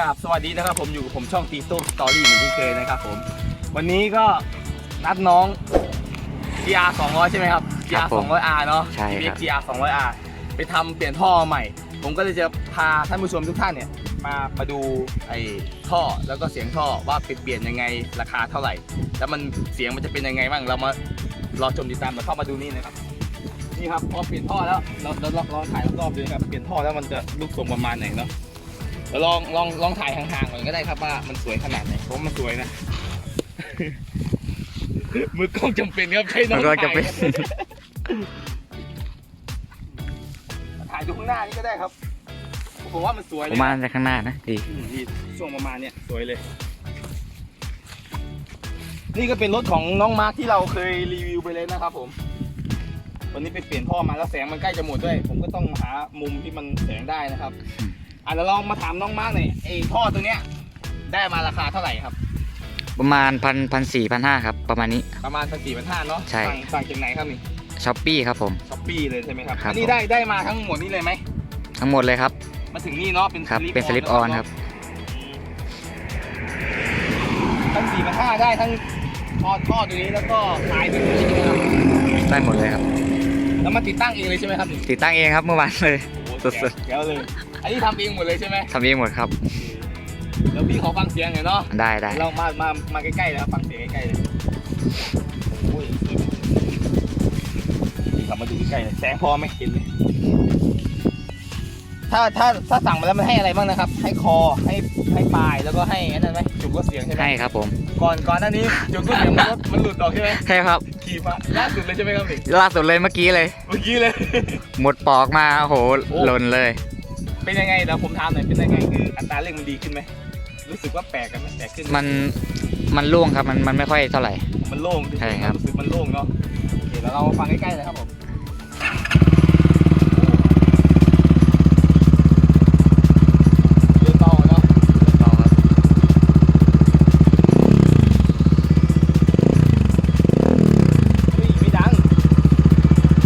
กราบสวัสดีนะครับผมอยู่กับผมช่องตีโต้สตอรี่เหมือนที่เคยนะครับผมวันนี้ก็นัดน้อง GR 200 ใช่ไหมครับครั GR บผม 200R เนาะ ใช่ครับ GR 200R ไปทำเปลี่ยนท่อใหม่ ผมก็เลยจะพาท่านผู้ชมทุกท่านเนี่ยมามาดูไอ้ท่อแล้วก็เสียงท่อว่าเปลี่ยนยังไงราคาเท่าไหร่ แล้วมันเสียงมันจะเป็นยังไงบ้างเรามารอชมติดตามเราเข้ามาดูนี่นะครับนี่ครับพอเปลี่ยนท่อแล้วเราเราเราลองถ่ายรอบๆดูนะครับเปลี่ยนท่อแล้วมันจะลูกทรงประมาณไหนเนาะเรา ลองลองลองถ่ายห่างๆก่อนก็ได้ครับว่ามันสวยขนาดไหนเพราะว่ามันสวยนะ มือกล้องจำเป็นครับใช่น้องมือกล้องจำเป็น ถ่ายครับถ่ายดูข้างหน้านี่ก็ได้ครับผมว่ามันสวยปเลยระมาณจากข้างหน้านะพี่อืมนี่ช่วงประมาณเนี้ยสวยเลย นี่ก็เป็นรถของน้องมาร์คที่เราเคยรีวิวไปเลยนะครับผมวันนี้ไปเปลี่ยนท่อมาแล้วแสงมันใกล้จะหมดด้วย ผมก็ต้องหามุมที่มันแสงได้นะครับ อะเดี๋ยวลองมาถามน้องมาร์คหน่อยไอ้ท่อตัวเนี้ยได้มาราคาเท่าไหร่ครับ ประมาณพันพันสี่พันห้าครับ ประมาณนี้ ประมาณพันสี่พันห้าเนาะใช่ สั่งสั่งจากไหนครับนี่ช้อปปี้ครับผม ช้อปปี้เลยใช่ไหมครับครับ อันนี้ผมได้ได้มาทั้งหมดนี้เลยไหมทั้งหมดเลยครับมาถึงนี่เนาะเป็นครับ เป็นสลิปออนครับ ทั้งสี่พันห้าได้ทั้งทอดทอดตัวนี้แล้วก็ขายตัวนี้ใช่ไหมครับได้หมดเลยครับ แล้วมาติดตั้งเองเลยใช่ไหมครับนี่ติดตั้งเองครับเมื่อวานเลย โอ้โหสุดๆแจ๋วเลย อันนี้ทำเองหมดเลยใช่ไหมทำเองหมดครับ เดี๋ยวพี่ขอฟังเสียงหน่อยเนาะได้ได้เรามามามาใกล้ๆแล้วฟังเสียงใกล้ๆเลยโอ้ยนี่ขับมาดูใกล้ๆเลยแสงพอไหมเห็นเลยถ้าถ้าถ้าสั่งมาแล้วมันให้อะไรบ้างนะครับ ให้คอให้ให้ปลายแล้วก็ให้อันนั้นไหมจุกก็เสียงใช่ไหมให้ครับผม ก่อนก่อนหน้านี้จุกก็เสียงมันลดมันหลุดออกใช่ไหมใช่ครับขี่มาล่าสุดเลยใช่ไหมครับนี่ล่าสุดเลยเมื่อกี้เลย เมื่อกี้เลย หมดปอกมาโอ้โหโอ้หล่นเลย เป็นยังไงเดี๋ยวผมถามหน่อยเป็นยังไงคืออัตราเร่งมันดีขึ้นไหมรู้สึกว่าแปลกกันไหมแปลกขึ้นไหมันมันโล่งครับมันมันไม่ค่อยเท่าไหร่ มันโล่งใช่ครับรู้สึกมันโล่งเนาะโอเคแล้วเรามาฟังใกล้ๆเลยครับผมเริ่มเบาเนาะเริ่มเบาครับเฮ้ยไม่ดัง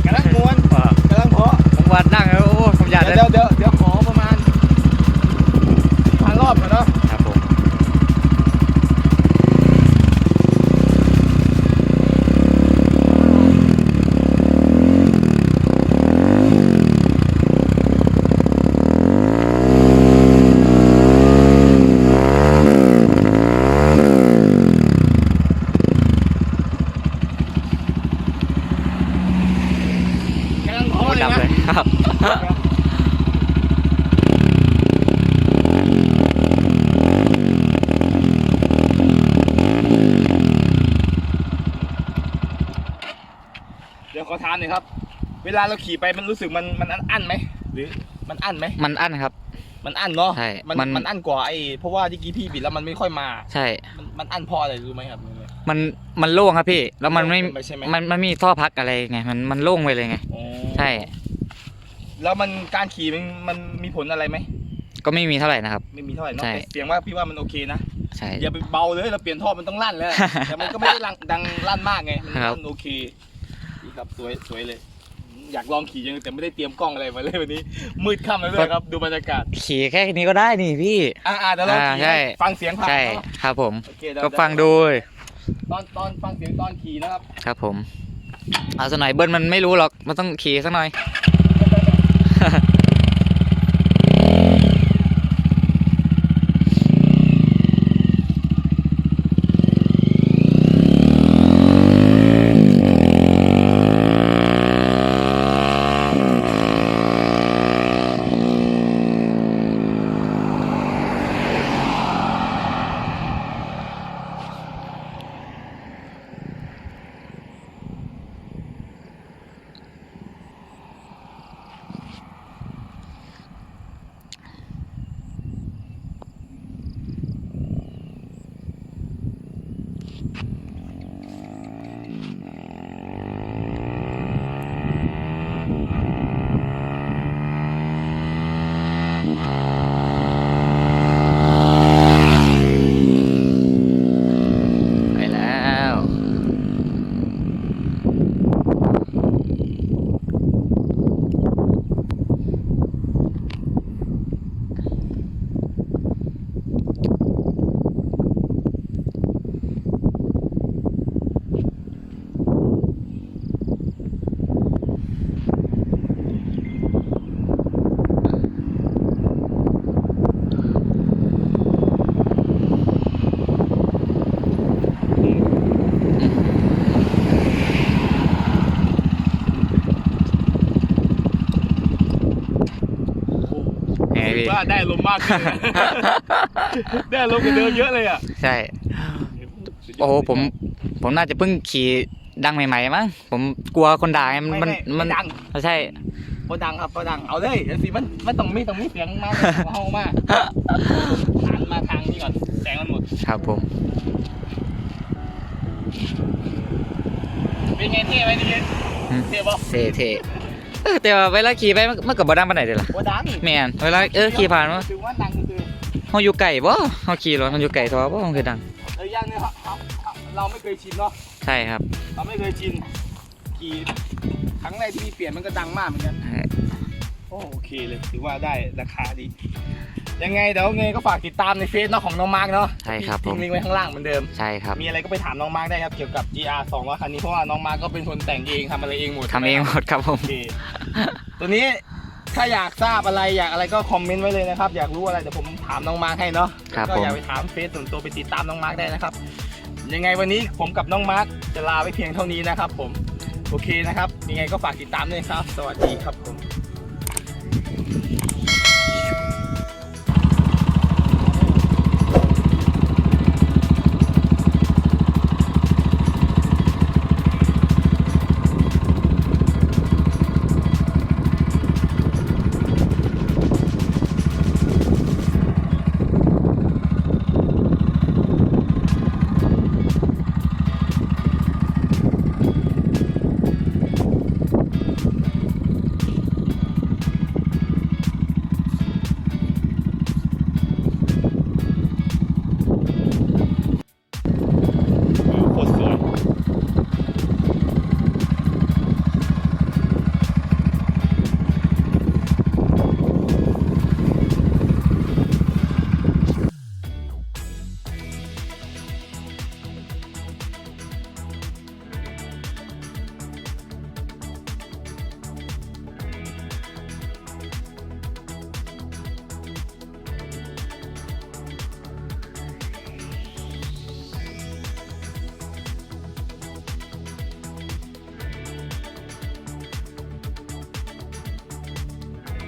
กำลังม้วนกำลังเพาะ ผมว่านั่งแล้วโอ้ผมอยาก เดี๋ยว จะ เดี๋ยวเดี๋ยวขอประมาณพันรอบก่อนเนาะ ครับผม กำลังเพาะเลย ดับ นะ เลยครับ เดี๋ยวขอถามหน่อยครับ เวลาเราขี่ไปมันรู้สึกมันมันอั้นไหมหรือมันอั้นไหมมันอั้นครับ มันอั้นเนาะใช่มันมัน มันอั้นกว่าไอ้เพราะว่าที่กี้พี่บิดแล้วมันไม่ค่อยมา ใช่ มันมันอั้นเพราะอะไรรู้ไหมครับ มันมันโล่งครับพี่ แล้วมันไม่โล่งเกินไปใช่ไหม มันมันมีท่อพักอะไรไง มันมันโล่งไปเลยไง อ๋อใช่ แล้วมันการขี่มันมันมีผลอะไรไหมก็ไม่มีเท่าไหร่นะครับ ไม่มีเท่าไหร่เนาะใช่ แต่เสียงว่าพี่ว่ามันโอเคนะ ใช่ อย่าไปเบาเลยเราเปลี่ยนท่อมันต้องลั่นแล้ว แต่มันก็ไม่ได้ดังดังลั่นมากไงมันครับลั่นโอเคดี ครับสวยสวยเลย อยากลองขี่ยังแต่ไม่ได้เตรียมกล้องอะไรมาเลยวันนี้ มืดค่ำแล้วด้วยครับ ดูบรรยากาศขี่แค่นี้ก็ได้นี่พี่ อ่าเดี๋ยวเราอ่าขี่ใช่ ให้ฟังเสียงผ่านใช่เนาะครับผม โอเคเดี๋ยวก็ฟังดูตอนตอนฟังเสียงตอนขี่นะครับ ครับผม เอาสักหน่อยเบิ้ลมันไม่รู้หรอก มันต้องขี่สักหน่อย ได้ลมณ์มากขึ้น ได้ลมณ์กว่าเดิมเยอะเลยอะใช่ โอ้โหผม ผมน่าจะเพิ่งขี่ดังใหม่ๆมั้งผมกลัวคนด่าไงมันไม่มันไม่มัไม่นดังไม่ใช่ พอดังครับพอดังเอาเลยเดี๋ยวสิมันมันต้องมีต้องมีเสียงมากเฮามากหันมาทางนี้ก่อนแสงมันหมดครับผม เป็นไงเท่ไหมนี่อืมเท่ปะเท่เท่ เออแต่ว่าเวลาขี่ไปมันมันก็บ่ดังปานใดเด้อล่ะว่าดังแม่นเวลาเออขี่ผ่านมาถือว่าดังคือเฮาอยู่ไกลบ่เฮาขี่รถเฮาอยู่ไกลทอบ่มันคือดังเออย่างหนึงครับครับครับเราไม่เคยชินเนาะใช่ครับ เราไม่เคยชินขี่ครั้งแรกที่เปลี่ยนมันก็ดังมากเหมือนกันโอ้โอเคเลยถือว่าได้ราคาดี ยังไงเดี๋ยวไงก็ฝากติดตามในเฟซเนาะของน้องมาร์กเนาะใช่ครับผม ทิ้งลิงก์ไว้ข้างล่างเหมือนเดิม ใช่ครับมีอะไรก็ไปถามน้องมาร์กได้ครับเกี่ยวกับ GR 200คันนี้เพราะว่าน้องมาร์กก็เป็นคนแต่งเองทำอะไรเองหมดทำเองหมดครับผม โอเคตัวนี้ถ้าอยากทราบอะไรอยากอะไรก็คอมเมนต์ไว้เลยนะครับ อยากรู้อะไรเดี๋ยวผมถามน้องมาร์กให้เนาะครับก็ผมอยากไปถามเฟซส่วนตัวไปติดตามน้องมาร์กได้นะครับ ยังไงวันนี้ผมกับน้องมาร์กจะลาไว้เพียงเท่านี้นะครับ ผม โอเคนะครับ ยังไงก็ฝากติดตามด้วยครับ สวัสดีครับผม